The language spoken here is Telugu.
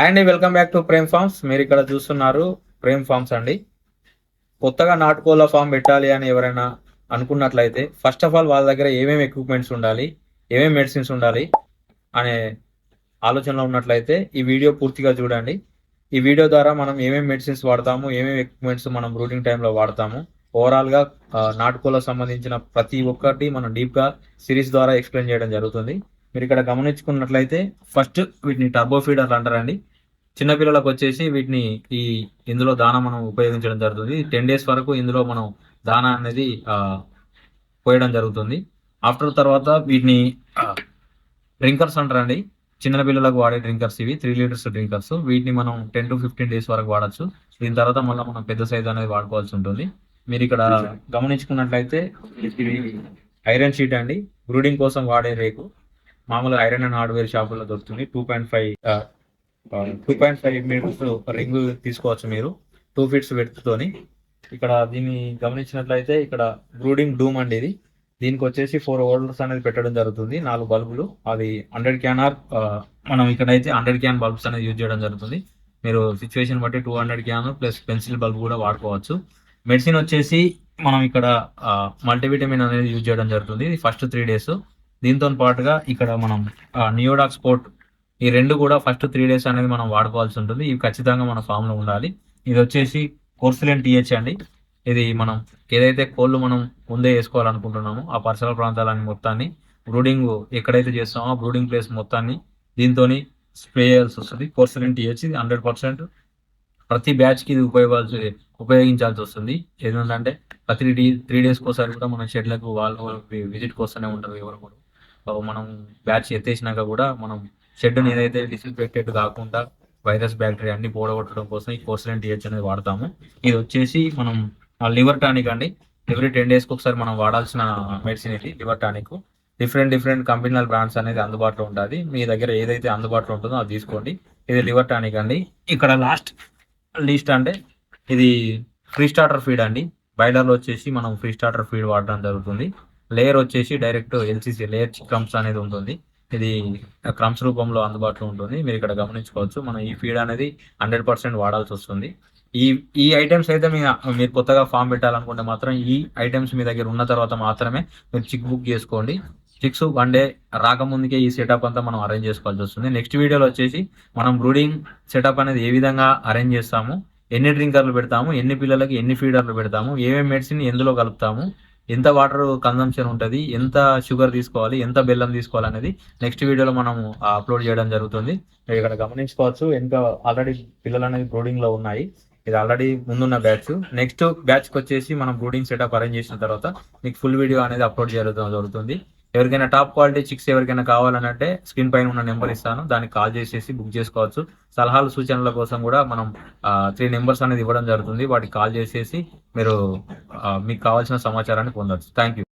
And welcome back to Prem farms మీరు ఇక్కడ చూస్తున్నారు ప్రేమ్ ఫార్మ్స్ అండి. కొత్తగా నాటుకోళ్ళ ఫామ్ పెట్టాలి అని ఎవరైనా అనుకున్నట్లయితే ఫస్ట్ ఆఫ్ ఆల్ వాళ్ళ దగ్గర ఏమేమి ఎక్విప్మెంట్స్ ఉండాలి ఏమేమి మెడిసిన్స్ ఉండాలి అనే ఆలోచనలో ఉన్నట్లయితే ఈ వీడియో పూర్తిగా చూడండి. ఈ వీడియో ద్వారా మనం ఏమేమి మెడిసిన్స్ వాడతాము ఏమేమి ఎక్విప్మెంట్స్ మనం రూటింగ్ టైంలో వాడతాము ఓవరాల్గా నాటుకోళ్ళకు సంబంధించిన ప్రతి ఒక్కటి మనం డీప్గా సిరీస్ ద్వారా ఎక్స్ప్లెయిన్ చేయడం జరుగుతుంది. మీరు ఇక్కడ గమనించుకున్నట్లయితే ఫస్ట్ వీటిని టర్బో ఫీడర్లు అంటారండి. చిన్నపిల్లలకు వచ్చేసి వీటిని ఈ ఇందులో దానా మనం ఉపయోగించడం జరుగుతుంది. టెన్ డేస్ వరకు ఇందులో మనం దానా అనేది పోయడం జరుగుతుంది. ఆఫ్టర్ తర్వాత వీటిని డ్రింకర్స్ అంటారండి చిన్న పిల్లలకు వాడే డ్రింకర్స్ ఇవి త్రీ లీటర్స్ డ్రింకర్స్. వీటిని మనం టెన్ టు ఫిఫ్టీన్ డేస్ వరకు వాడచ్చు. దీని తర్వాత మళ్ళీ మనం పెద్ద సైజ్ అనేది వాడుకోవాల్సి ఉంటుంది. మీరు ఇక్కడ గమనించుకున్నట్లయితే ఐరన్ షీట్ అండి. బ్రూడింగ్ కోసం వాడే రేకు. మామూలుగా ఐరన్ అండ్ హార్డ్వేర్ షాపుల్లో దొరుకుతుంది. Two point five two point five meters ring తీసుకోవచ్చు మీరు. టూ ఫీట్స్ తోని. ఇక్కడ దీన్ని గమనించినట్లయితే ఇక్కడ బ్రూడింగ్ డూమ్ అండి ఇది. దీనికి వచ్చేసి ఫోర్ హోల్డర్స్ అనేది పెట్టడం జరుగుతుంది. నాలుగు బల్బులు. అది హండ్రెడ్ క్యాన్ ఆర్ మనం ఇక్కడైతే హండ్రెడ్ క్యాన్ బల్బ్స్ అనేది యూజ్ చేయడం జరుగుతుంది. మీరు సిచ్యువేషన్ బట్టి two hundred can plus pencil bulb కూడా వాడుకోవచ్చు. మెడిసిన్ వచ్చేసి మనం ఇక్కడ uh, మల్టీవిటమిన్ అనేది యూజ్ చేయడం జరుగుతుంది. ఫస్ట్ త్రీ డేస్ దీంతో పాటుగా ఇక్కడ మనం uh, నియోడాక్ స్పోర్ట్ ఈ రెండు కూడా ఫస్ట్ త్రీ డేస్ అనేది మనం వాడుకోవాల్సి ఉంటుంది. ఇవి ఖచ్చితంగా మన ఫామ్లో ఉండాలి. ఇది వచ్చేసి కోర్సులెన్ టీహెచ్ అండి. ఇది మనం ఏదైతే కోళ్ళు మనం ముందే వేసుకోవాలనుకుంటున్నామో ఆ పరిసర ప్రాంతాలని మొత్తాన్ని బ్రూడింగ్ ఎక్కడైతే చేస్తామో ఆ బ్రూడింగ్ ప్లేస్ మొత్తాన్ని దీంతో స్ప్రే చేయాల్సి వస్తుంది. కోర్సులెన్ టీహెచ్ ఇది హండ్రెడ్ పర్సెంట్ ప్రతి బ్యాచ్కి ఇది ఉపయోగాల్సి ఉపయోగించాల్సి వస్తుంది. ఏంటంటే ప్రతి డీ త్రీ డేస్ ఒకసారి కూడా మన షెడ్లకు వాళ్ళు విజిట్ వస్తూనే ఉంటారు ఎవరు కూడా. మనం బ్యాచ్ ఎత్తేసినాక కూడా మనం షెడ్ ఏదైతే డిస్ఇన్ఫెక్టెడ్ కాకుండా వైరస్ బ్యాక్టీరియా అన్ని పోడగొట్టడం కోసం ఈ కోర్సులెన్ టీహెచ్ అనేది వాడతాము. ఇది వచ్చేసి మనం లివర్ టానిక్ అండి. ఎవ్రీ టెన్ డేస్కి ఒకసారి మనం వాడాల్సిన మెడిసిన్ ఇది లివర్ టానిక్. డిఫరెంట్ డిఫరెంట్ కంపెనీల బ్రాండ్స్ అనేది అందుబాటులో ఉంటుంది మీ దగ్గర ఏదైతే అందుబాటులో ఉంటుందో అది తీసుకోండి. ఇది లివర్ టానిక్ అండి. ఇక్కడ లాస్ట్ లీస్ట్ అంటే ఇది ఫ్రీ స్టార్టర్ ఫీడ్ అండి. బాయిలర్లో వచ్చేసి మనం ఫ్రీ స్టార్టర్ ఫీడ్ వాడడం జరుగుతుంది. లేయర్ వచ్చేసి డైరెక్ట్ ఎల్సీసీ లేయర్ క్రమ్స్ అనేది ఉంటుంది. ఇది క్రమ్స్ రూపంలో అందుబాటులో ఉంటుంది. మీరు ఇక్కడ గమనించుకోవచ్చు. మనం ఈ ఫీడ్ అనేది హండ్రెడ్ పర్సెంట్ వాడాల్సి వస్తుంది. ఈ ఈ ఐటమ్స్ అయితే మీ మీరు కొత్తగా ఫామ్ పెట్టాలనుకుంటే మాత్రం ఈ ఐటమ్స్ మీ దగ్గర ఉన్న తర్వాత మాత్రమే మీరు చిక్ బుక్ చేసుకోండి. చిక్స్ వన్ డే రాకముందుకే ఈ సెటప్ అంతా మనం అరేంజ్ చేసుకోవాల్సి వస్తుంది. నెక్స్ట్ వీడియోలో వచ్చేసి మనం బ్రూడింగ్ సెటప్ అనేది ఏ విధంగా అరేంజ్ చేస్తాము ఎన్ని డ్రింకర్లు పెడతాము ఎన్ని పిల్లలకి ఎన్ని ఫీడర్లు పెడతాము ఏమేమి మెడిసిన్ ఎందులో కలుపుతాము ఎంత వాటర్ కన్సంప్షన్ ఉంటుంది ఎంత షుగర్ తీసుకోవాలి ఎంత బెల్లం తీసుకోవాలి అనేది నెక్స్ట్ వీడియోలో మనం అప్లోడ్ చేయడం జరుగుతుంది. మీరు ఇక్కడ గమనించుకోవచ్చు ఎంత ఆల్రెడీ పిల్లలు అనేది బ్రూడింగ్లో ఉన్నాయి. ఇది ఆల్రెడీ ముందున్న బ్యాచ్ నెక్స్ట్ బ్యాచ్కి వచ్చేసి మనం బ్రూడింగ్ సెటప్ అరేంజ్ చేసిన తర్వాత మీకు ఫుల్ వీడియో అనేది అప్లోడ్ చేయడం జరుగుతుంది. ఎవరికైనా టాప్ క్వాలిటీ చిక్స్ ఎవరికైనా కావాలనంటే స్క్రీన్ పైన ఉన్న నెంబర్ ఇస్తాను. దానికి కాల్ చేసేసి బుక్ చేసుకోవచ్చు. సలహాలు సూచనల కోసం కూడా మనం త్రీ నెంబర్స్ అనేది ఇవ్వడం జరుగుతుంది. వాటికి కాల్ చేసేసి మీరు మీకు కావాల్సిన సమాచారాన్ని పొందవచ్చు థ్యాంక్ యూ